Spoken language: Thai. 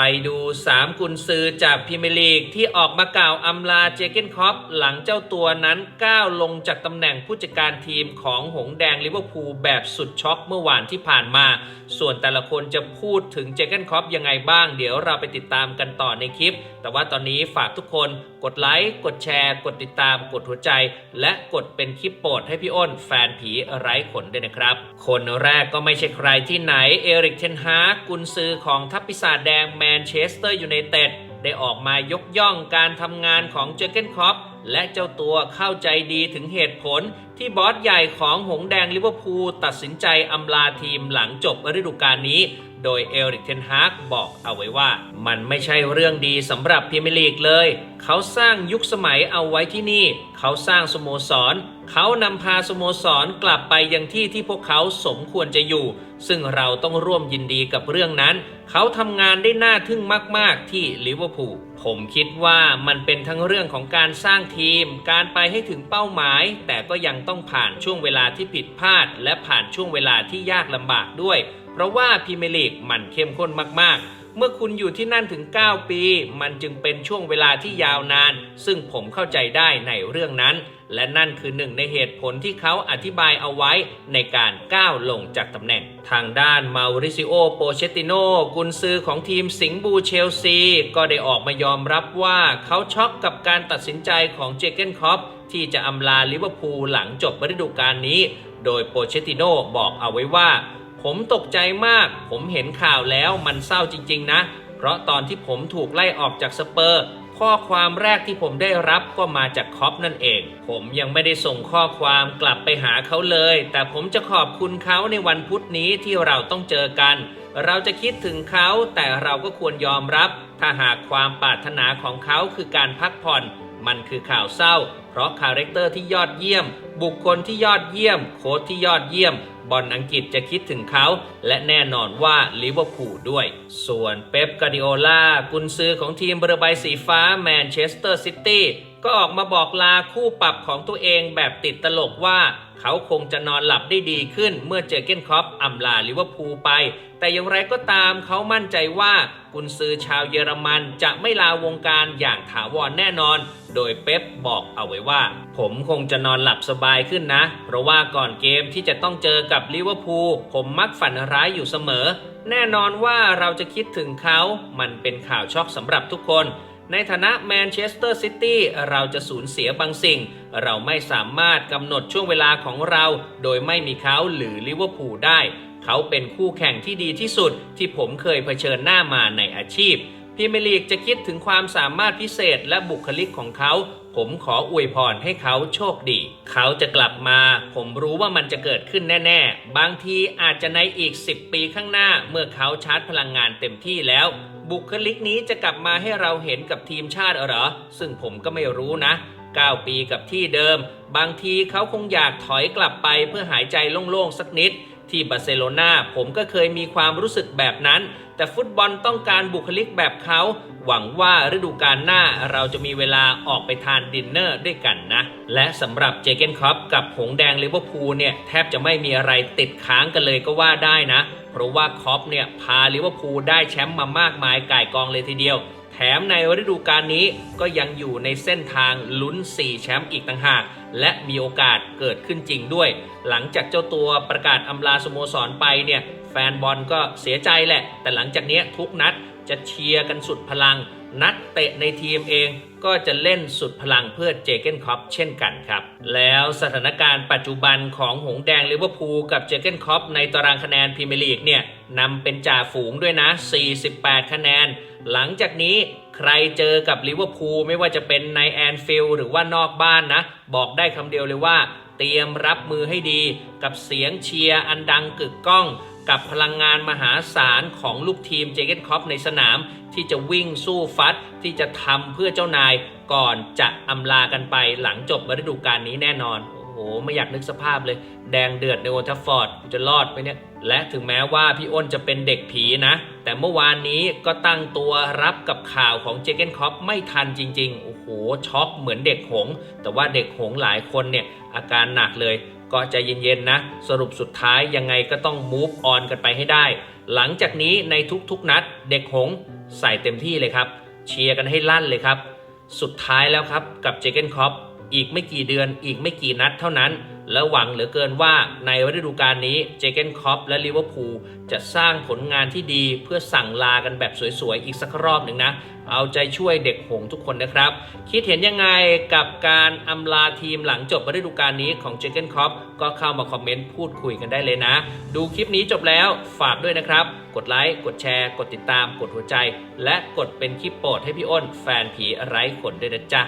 ไปดู 3 กุนซือจากพรีเมลีกที่ออกมากล่าวอำลาเจเกนคอปหลังเจ้าตัวนั้นก้าวลงจากตำแหน่งผู้จัดการทีมของหงแดงลิเวอร์พูลแบบสุดช็อกเมื่อวานที่ผ่านมา ส่วนแต่ละคนจะพูดถึงเจเกนคอปยังไงบ้าง เดี๋ยวเราไปติดตามกันต่อในคลิป แต่ว่าตอนนี้ฝากทุกคนกดไลค์กดแชร์ กดติดตาม กดหัวใจ และกดเป็นคลิปโปรดให้พี่อ้น แฟนผีไร้ขนด้วยนะครับ คนแรกก็ไม่ใช่ใครที่ไหนเอริกเทนฮากกุนซือของทัพปีศาจแดงแมนเชสเตอร์ยูไนเต็ดได้ออกมายกย่องการทำงานของเจอร์เกนคอปและเจ้าตัวเข้าใจดีถึงเหตุผลที่บอสใหญ่ของหงแดงลิเวอร์พูลตัดสินใจอำลาทีมหลังจบฤดูกาลนี้ โดยเอริกเทนฮากบอกเอาไว้ว่า มันไม่ใช่เรื่องดีสำหรับพรีเมียร์ลีกเลย เขาสร้างยุคสมัยเอาไว้ที่นี่ เขาสร้างสโมสร เขานำพาสโมสรกลับไปยังที่ที่พวกเขาสมควรจะอยู่ ซึ่งเราต้องร่วมยินดีกับเรื่องนั้น เขาทำงานได้น่าทึ่งมาก ๆ ที่ลิเวอร์พูลผมคิดว่ามันเป็นทั้งเรื่องของการสร้างทีม การไปให้ถึงเป้าหมาย แต่ก็ยังต้องผ่านช่วงเวลาที่ผิดพลาด และผ่านช่วงเวลาที่ยากลำบากด้วย เพราะว่าพรีเมียร์ลีกมันเข้มข้นมาก ๆ เมื่อคุณอยู่ที่นั่นถึง 9 ปี มันจึงเป็นช่วงเวลาที่ยาวนาน ซึ่งผมเข้าใจได้ในเรื่องนั้น และนั่นคือหนึ่งในเหตุผลที่เขาอธิบายเอาไว้ในการก้าวลงจากตำแหน่ง ทางด้านมาริซิโอโปเชติโนกุนซือของทีมสิงห์บูเชลซี ก็ได้ออกมายอมรับว่าเขาช็อกกับการตัดสินใจของเจเกนคอปที่จะอำลาลิเวอร์พูลหลังจบฤดูกาลนี้ โดยโปเชติโนบอกเอาไว้ว่า ผมตกใจมาก ผมเห็นข่าวแล้วมันเศร้าจริง ๆ นะ เพราะตอนที่ผมถูกไล่ออกจากสเปอร์ ข้อความแรกที่ผมได้รับก็มาจากคอปนั่นเอง ผมยังไม่ได้ส่งข้อความกลับไปหาเขาเลย แต่ผมจะขอบคุณเขาในวันพุธนี้ที่เราต้องเจอกัน เราจะคิดถึงเขาแต่เราก็ควรยอมรับ ถ้าหากความปรารถนาของเขาคือการพักผ่อน มันคือข่าวเศร้า เพราะคาแรคเตอร์ที่ยอดเยี่ยม บุคคลที่ยอดเยี่ยม โค้ชที่ยอดเยี่ยม บอลอังกฤษจะคิดถึงเขา และแน่นอนว่าลิเวอร์พูลด้วย ส่วนเป๊ปกาดิโอลากุนซือของทีมเบอร์ใบสีฟ้าแมนเชสเตอร์ซิตี้ก็ออกมาบอกลาคู่ปรับของตัวเองแบบติดตลกว่า เขาคงจะนอนหลับได้ดีขึ้นเมื่อเจอเกนคอปอำลาลิเวอร์พูลไป แต่อย่างไรก็ตามเขามั่นใจว่ากุนซือชาวเยอรมันจะไม่ลาวงการอย่างถาวรแน่นอน โดยเป๊ปบอกเอาไว้ว่า ผมคงจะนอนหลับสบายขึ้นนะ เพราะว่าก่อนเกมที่จะต้องเจอกับลิเวอร์พูลผมมักฝันร้ายอยู่เสมอ แน่นอนว่าเราจะคิดถึงเขา มันเป็นข่าวช็อกสำหรับทุกคน ในฐานะแมนเชสเตอร์ซิตี้เราจะสูญเสียบางสิ่ง เราไม่สามารถกำหนดช่วงเวลาของเรา โดยไม่มีเขาหรือลิเวอร์พูลได้ เขาเป็นคู่แข่งที่ดีที่สุดที่ผมเคยเผชิญหน้ามาในอาชีพพีเมลีกจะคิดถึงความสามารถพิเศษและบุคลิกของเขา ผมขออวยพรให้เขาโชคดี เขาจะกลับมา ผมรู้ว่ามันจะเกิดขึ้นแน่ ๆ บางทีอาจจะในอีก 10 ปีข้างหน้า เมื่อเขาชาร์จพลังงานเต็มที่แล้ว บุคลิกนี้จะกลับมาให้เราเห็นกับทีมชาติเหรอ ซึ่งผมก็ไม่รู้นะ 9 ปีกับที่เดิม บางทีเขาคงอยากถอยกลับไปเพื่อหายใจโล่งๆสักนิด ที่บาร์เซโลนาผมก็เคยมีความรู้สึกแบบนั้น แต่ฟุตบอลต้องการบุคลิกแบบเขา หวังว่าฤดูกาลหน้าเราจะมีเวลาออกไปทานดินเนอร์ด้วยกันนะ และสำหรับเจเกนคอปกับหงแดงลิเวอร์พูลเนี่ย แทบจะไม่มีอะไรติดค้างกันเลยก็ว่าได้นะ เพราะว่าคอปเนี่ยพาลิเวอร์พูลได้แชมป์มามากมายก่ายกองเลยทีเดียว ถมในฤดูกาลนี้ก็ยังอยู่ในเส้นทางลุ้น 4 แชมป์อีกต่างหาก และมีโอกาสเกิดขึ้นจริงด้วย หลังจากเจ้าตัวประกาศอำลาสโมสรไปเนี่ยแฟนบอลก็เสียใจแหละ แต่หลังจากนี้ทุกนัดจะเชียร์กันสุดพลัง นัดเตะในทีมเอง ก็จะเล่นสุดพลังเพื่อเจเกนคอปเช่นกันครับ แล้วสถานการณ์ปัจจุบันของหงแดงลิเวอร์พูลกับเจเกนคอปในตารางคะแนนพรีเมียร์ลีกเนี่ยนำเป็นจ่าฝูงด้วยนะ 48 คะแนน หลังจากนี้ใครเจอกับลิเวอร์พูลไม่ว่าจะเป็นในแอนฟิลด์หรือว่านอกบ้านนะ บอกได้คำเดียวเลยว่า เตรียมรับมือให้ดีกับเสียงเชียร์อันดังกึกก้อง กับพลังงานมหาศาลของลูกทีมเจเกนคอปในสนาม ที่จะวิ่งสู้ฟัดที่จะทำเพื่อเจ้านายก่อนจะอำลากันไปหลังจบฤดูกาลนี้แน่นอน โอ้โห ไม่อยากนึกสภาพเลย แดงเดือดในโอทัฟฟอร์ดจะรอดไหมเนี่ย และถึงแม้ว่าพี่อ้นจะเป็นเด็กผีนะ แต่เมื่อวานนี้ก็ตั้งตัวรับกับข่าวของเจเกนคอปไม่ทันจริง ๆ โอ้โห ช็อกเหมือนเด็กหงส์แต่ว่าเด็กหงส์หลายคนเนี่ยอาการหนักเลย ก็ใจเย็นๆนะ สรุปสุดท้ายยังไงก็ต้อง move on กันไปให้ได้ หลังจากนี้ในทุกๆนัดเด็กหงส์ใส่เต็มที่เลยครับ เชียร์กันให้ลั่นเลยครับ สุดท้ายแล้วครับกับเจเกนคอปอีกไม่กี่เดือนอีกไม่กี่นัดเท่านั้น และหวังเหลือเกินว่าในฤดูกาลนี้เจเกนคอปและลิเวอร์พูลจะสร้างผลงานที่ดีเพื่อสั่งลากันแบบสวยๆ อีกสักรอบหนึ่งนะ เอาใจช่วยเด็กหงทุกคนนะครับ คิดเห็นยังไงกับการอำลาทีมหลังจบฤดูกาลนี้ของเจเกนคอปก็เข้ามาคอมเมนต์พูดคุยกันได้เลยนะ ดูคลิปนี้จบแล้วฝากด้วยนะครับ กดไลค์ กดแชร์ กดติดตาม กดหัวใจ และกดเป็นคลิปโปรดให้พี่อ้นแฟนผีไร้ขนด้วยนะจ๊ะ